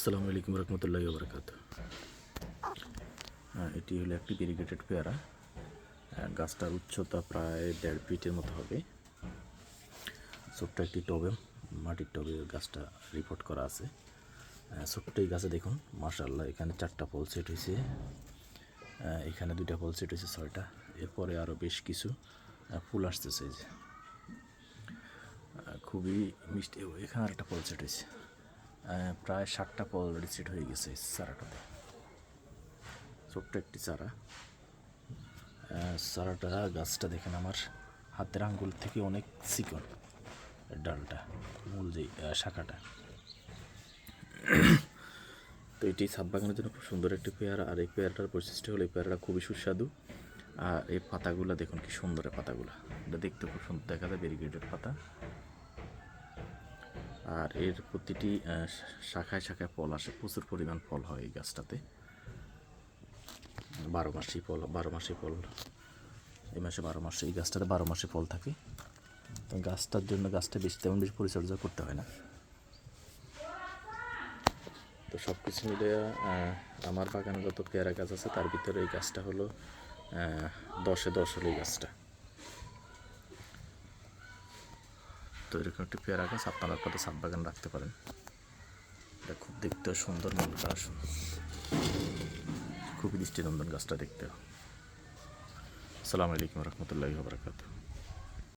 আসসালামু আলাইকুম রহমতুল্লাহ বরকাত এটি হলো একটি ইরিগেটেড পেয়ারা। গাছটার উচ্চতা প্রায় দেড় ফিটের মতো হবে। ছোট্ট একটি টবে, মাটির টবে গাছটা রিপোর্ট করা আছে। ছোট্ট এই গাছে দেখুন মাশাল্লাহ এখানে চারটা ফল সেট হয়েছে। এখানে দুইটা ফল সেট হয়েছে, ছয়টা। এরপরে আরও বেশ কিছু ফুল আসতেছে যে। খুবই মিষ্টি, এখানে আরেকটা ফল সেট হয়েছে। প্রায় ষাটটা ফল অলরেডি সেট হয়ে গেছে চারাটাতে ছোট্ট একটি চারা। চারাটা, গাছটা দেখেন আমার। হাতের আঙ্গুল থেকে অনেক চিকন ডালটা, মূল যে শাখাটা। তো এটি ছাদ বাগানের জন্য খুব সুন্দর একটি পেয়ারা। আর এই পেয়ারাটার বৈশিষ্ট্য হলো, এই পেয়ারাটা খুবই সুস্বাদু। আর এই পাতাগুলো দেখুন কি সুন্দর পাতাগুলো। এটা দেখতে খুব সুন্দর, দেখা যায় ভেরিগেটেড পাতা। আর এর প্রতিটি শাখায় শাখায় ফল আসে, প্রচুর পরিমাণ ফল হয় এই গাছটাতে। বারো মাসি ফল, বারো মাসি ফল এই মাসে বারো মাসে, এই গাছটাতে বারো মাসে ফল থাকে। তো গাছটার জন্য গাছটা বেশি, তেমন বেশি পরিচর্যা করতে হয় না। তো সব কিছু মিলে আমার বাগানে যত পেয়ারা গাছ আছে, তার ভিতরে এই গাছটা হলো দশে দশ হলো এই গাছটা। তো এরকম একটি পেয়ারা গাছ আপনারা আপনাদের ছাদ বাগান রাখতে পারেন। এটা খুব দেখতেও সুন্দর মন গাছ খুবই দৃষ্টিনন্দন গাছটা দেখতে। আসসালামু আলাইকুম রহমতুল্লাহি বারকাতুহ।